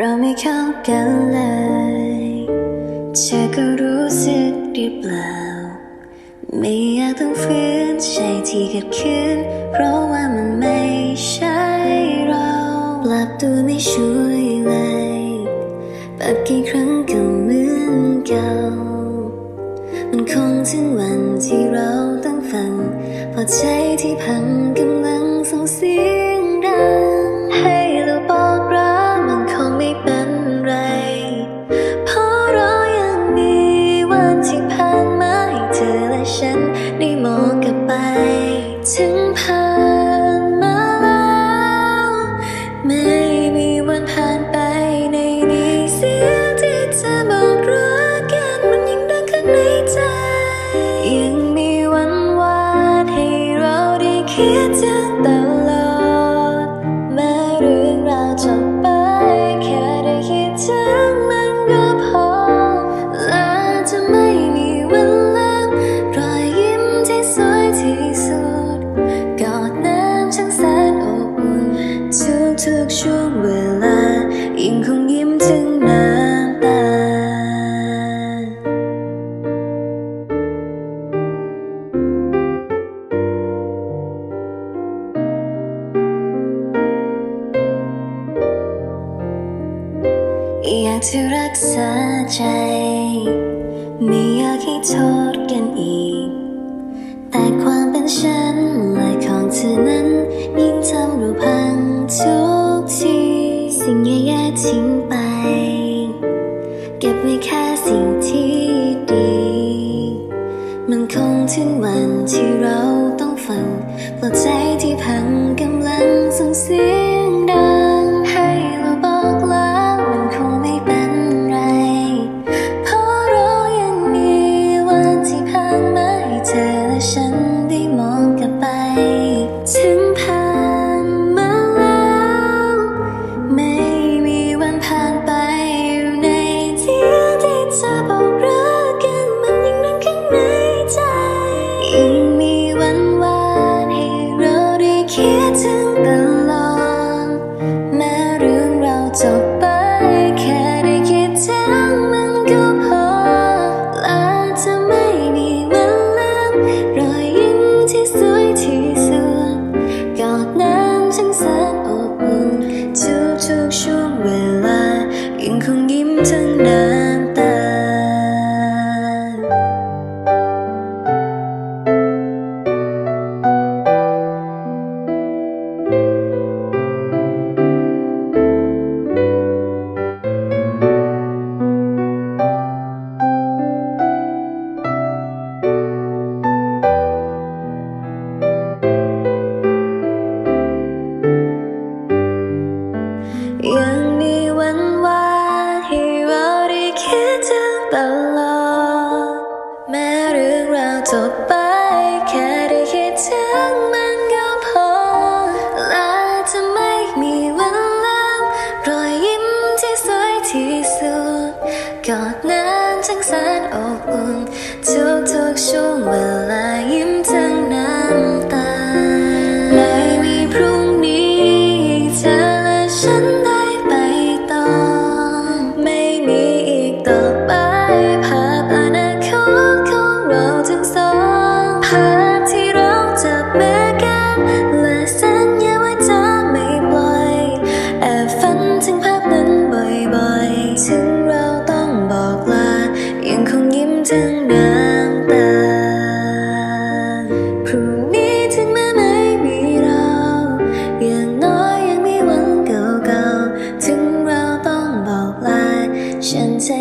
เราไม่เข้ากันเลยเธอก็รู้สึกหรือเปล่า ไม่อยากต้องฝืนใจที่เกิดขึ้น เพราะว่ามันไม่ใช่เราปรับตัวไม่ช่วยเลยปรับกี่ครั้งก็เหมือนเก่า มันคงถึงวันที่เราต้องฟังพอใจที่พัง hidden the อยากจะรักษาใจ ไม่อยากให้โทษกันอีก แต่ความเป็นฉันและของเธอนั้น ยิ่งทำรูพังทุกที สิ่งแย่ๆทิ้งไป เก็บไว้แค่สิ่งที่ดี มันคงถึงวันที่เราต้องฟังปลดใจที่พังกำลังส่งเสีย ทั้งแสนอบอุ่นทุกๆช่วงเวลายิ้ม 现在